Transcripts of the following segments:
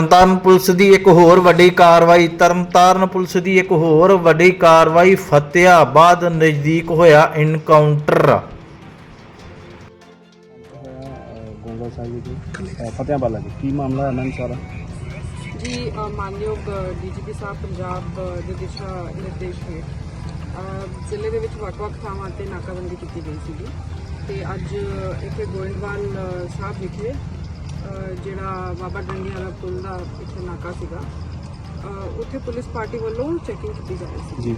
Tarn Taran police ਦੀ ਇੱਕ ਹੋਰ ਵੱਡੀ ਕਾਰਵਾਈ ਤਰਨਤਾਰਨ ਪੁਲਿਸ ਦੀ ਇੱਕ ਹੋਰ ਵੱਡੀ ਕਾਰਵਾਈ ਫਤਿਆਬਾਦ ਨਜ਼ਦੀਕ ਹੋਇਆ ਇਨਕਾਊਂਟਰ ਹੋਇਆ ਗੋਂਗਾ ਸਾਹਿਬ ਜੀ ਅਹ ਫਤਿਆਂਬਾਦ ਲੱਗੇ ਕੀ ਮਾਮਲਾ ਹੈ ਮੈਮ ਸਾਰਾ? ਜੀ ਅ, ਮਾਨਯੋਗ ਡੀਜੀਪੀ ਸਾਹਿਬ ਪੰਜਾਬ ਅ, ਦੇ ਦਿਸ਼ਾ ਨਿਰਦੇਸ਼ ਹੇਠ ਅ, ਜ਼ਿਲ੍ਹੇ ਦੇ ਵਿੱਚ ਵੱਖ-ਵੱਖ ਥਾਵਾਂ ਤੇ ਨਾਕਾਬੰਦੀ ਕੀਤੀ ਗਈ ਸੀਗੀ। ਤੇ ਅੱਜ ਇੱਥੇ ਗੋਇੰਦਵਾਲ ਅ, ਸਾਹਿਬ ਵਿਖੇ ਜਿਹੜਾ ਬਾਬਾ ਡੰਡੀ ਵਾਲਾ ਪੁਲ ਦਾ ਇੱਥੇ ਨਾਕਾ ਸੀਗਾ ਉੱਥੇ ਪੁਲਿਸ ਪਾਰਟੀ ਵੱਲੋਂ ਚੈਕਿੰਗ ਕੀਤੀ ਜਾ ਰਹੀ ਸੀ। ਜੀ।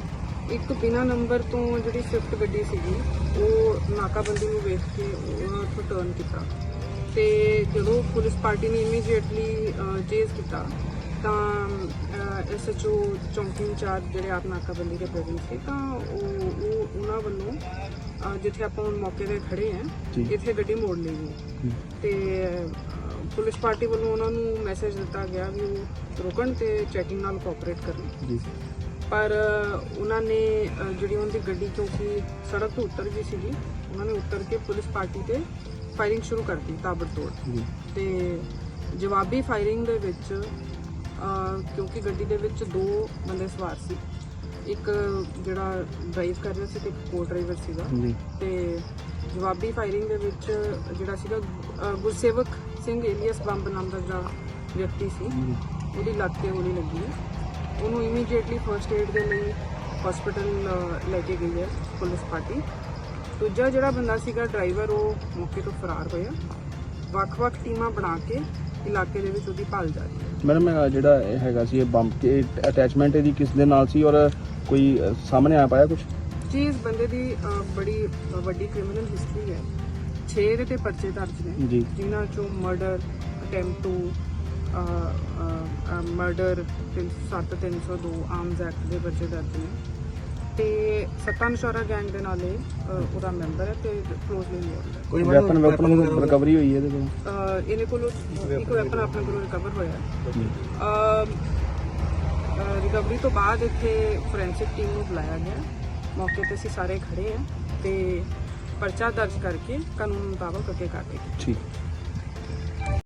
ਇੱਕ ਬਿਨਾ ਨੰਬਰ ਤੋਂ ਜਿਹੜੀ ਸਵਿਫਟ ਗੱਡੀ ਸੀਗੀ ਉਹ ਨਾਕਾਬੰਦੀ ਨੂੰ ਵੇਖ ਕੇ ਉਹਨਾਂ ਤੋਂ ਟਰਨ ਕੀਤਾ। ਤੇ ਜਦੋਂ ਪੁਲਿਸ ਪਾਰਟੀ ਨੇ ਇਮੀਡੀਏਟਲੀ ਚੇਜ਼ ਕੀਤਾ ਤਾਂ ਐਸਐਚਓ ਚੌਂਕੀ ਇੰਚਾਰਜ ਜਿਹੜੇ ਆਪ ਨਾਕਾਬੰਦੀ ਦੇ ਪ੍ਰੈਜ਼ੈਂਟ ਸੀ ਤਾਂ ਉਹ ਉਹ ਉਹਨਾਂ ਵੱਲੋਂ ਜਿੱਥੇ ਆਪਾਂ ਹੁਣ ਮੌਕੇ ਤੇ ਖੜੇ। ਹਾਂ ਇੱਥੇ ਗੱਡੀ ਮੋੜ ਲਈ ਗਈ। ਤੇ ਪੁਲਿਸ ਪਾਰਟੀ ਵੱਲੋਂ ਉਹਨਾਂ ਨੂੰ ਮੈਸੇਜ ਦਿੱਤਾ ਗਿਆ ਵੀ ਉਹ ਰੁਕਣ ਤੇ ਚੈਕਿੰਗ ਨਾਲ ਕੋਆਪਰੇਟ ਕਰਨ। ਜੀ। ਪਰ ਉਹਨਾਂ ਨੇ ਜਿਹੜੀ ਉਹਨਾਂ ਦੀ ਗੱਡੀ ਕਿਉਂਕਿ ਸੜਕ ਤੋਂ ਉੱਤਰ ਗਈ ਸੀਗੀ। ਉਹਨਾਂ ਨੇ ਉੱਤਰ ਕੇ ਪੁਲਿਸ ਪਾਰਟੀ ਤੇ ਫਾਇਰਿੰਗ ਸ਼ੁਰੂ ਕਰਤੀ ਤਾਬੜਤੋੜ। ਤੇ ਜਵਾਬੀ ਫਾਇਰਿੰਗ ਦੇ ਵਿੱਚ ਕਿਉਂਕਿ ਗੱਡੀ ਦੇ ਵਿੱਚ ਦੋ ਬੰਦੇ ਸਵਾਰ ਸੀ। ਇੱਕ ਜਿਹੜਾ ਡਰਾਈਵ ਕਰ ਰਿਹਾ ਸੀ ਤੇ ਇੱਕ ਕੋ ਡਰਾਈਵਰ ਸੀਗਾ ਤੇ ਜਵਾਬੀ ਫਾਇਰਿੰਗ ਦੇ ਵਿੱਚ ਜਿਹੜਾ ਸੀਗਾ ਗੁਰਸੇਵਕ ਸਿੰਘ ਏਲੀਅਸ ਬੰਬ ਨਾਮ ਦਾ ਜਿਹੜਾ ਵਿਅਕਤੀ ਸੀ ਜੀ ਉਹਦੀ ਲੱਤ ਤੇ ਗੋਲੀ ਲੱਗੀ ਹੈ। ਉਹਨੂੰ ਇਮੀਡੀਏਟਲੀ ਫਰਸਟ ਏਡ ਦੇ ਲਈ ਹਸਪੀਟਲ ਲੈ ਕੇ ਗਈ ਹੈ ਪੁਲਿਸ ਪਾਰਟੀ। ਦੂਜਾ ਜਿਹੜਾ ਬੰਦਾ ਸੀਗਾ ਡਰਾਈਵਰ ਉਹ ਮੌਕੇ ਤੋਂ ਫਰਾਰ ਹੋਇਆ। ਵੱਖ-ਵੱਖ ਟੀਮਾਂ ਬਣਾ ਕੇ ਇਲਾਕੇ ਦੇ ਵਿੱਚ ਉਹਦੀ ਭਾਲ ਜਾਰੀ ਹੈ। ਮੈਡਮ ਇਹ ਜਿਹੜਾ ਇਹ ਹੈਗਾ ਸੀ ਇਹ ਬੰਬ ਕੇ ਅਟੈਚਮੈਂਟ ਇਹਦੀ ਕਿਸ ਦੇ ਨਾਲ ਸੀ ਔਰ ਕੋਈ ਸਾਹਮਣੇ ਆ ਪਾਇਆ ਕੁਝ ਜੀ ਇਸ ਬੰਦੇ ਦੀ ਅ, ਬੜੀ ਵੱਡੀ ਕ੍ਰਿਮੀਨਲ ਹਿਸਟਰੀ ਹੈ। 6 ਦੇ ਤੇ ਪਰਚੇ ਦਰਜ ਨੇ। ਜੀ। ਜਿਨ੍ਹਾਂ ਚੋਂ murder attempt to murder 7302 arms act ਦੇ ਪਰਚੇ ਦਰਜ ਨੇ। ਤੇ ਸਤਾਨਸ਼ੋਰਾ ਗੈਂਗ ਦੇ ਨਾਲੇ ਉਹਦਾ ਮੈਂਬਰ ਹੈ ਤੇ ਕਲੋਜ਼ਲੀ ਹੈ। ਕੋਈ ਵੈਪਨ ਵੈਪਨ ਰਿਕਵਰੀ ਹੋਈ ਹੈ ਇਹਦੇ ਕੋਲ? ਇਹਨੇ ਕੋਲੋਂ ਇੱਕ ਵੈਪਨ ਆਪਣੇ ਕੋਲੋਂ ਰਿਕਵਰ ਹੋਇਆ ਰਿਕਵਰੀ ਤੋਂ ਬਾਅਦ ਇੱਥੇ ਫੋਰੈਂਸਿਕ ਟੀਮ ਨੂੰ ਬੁਲਾਇਆ ਗਿਆ। ਮੌਕੇ ਤੇ ਅਸੀਂ ਸਾਰੇ ਖੜੇ ਹਾਂ ਤੇ ਪਰਚਾ ਦਰਜ ਕਰਕੇ ਕਾਨੂੰਨ ਮੁਤਾਬਕ ਅੱਗੇ ਕਾਰਵਾਈ ਠੀਕ।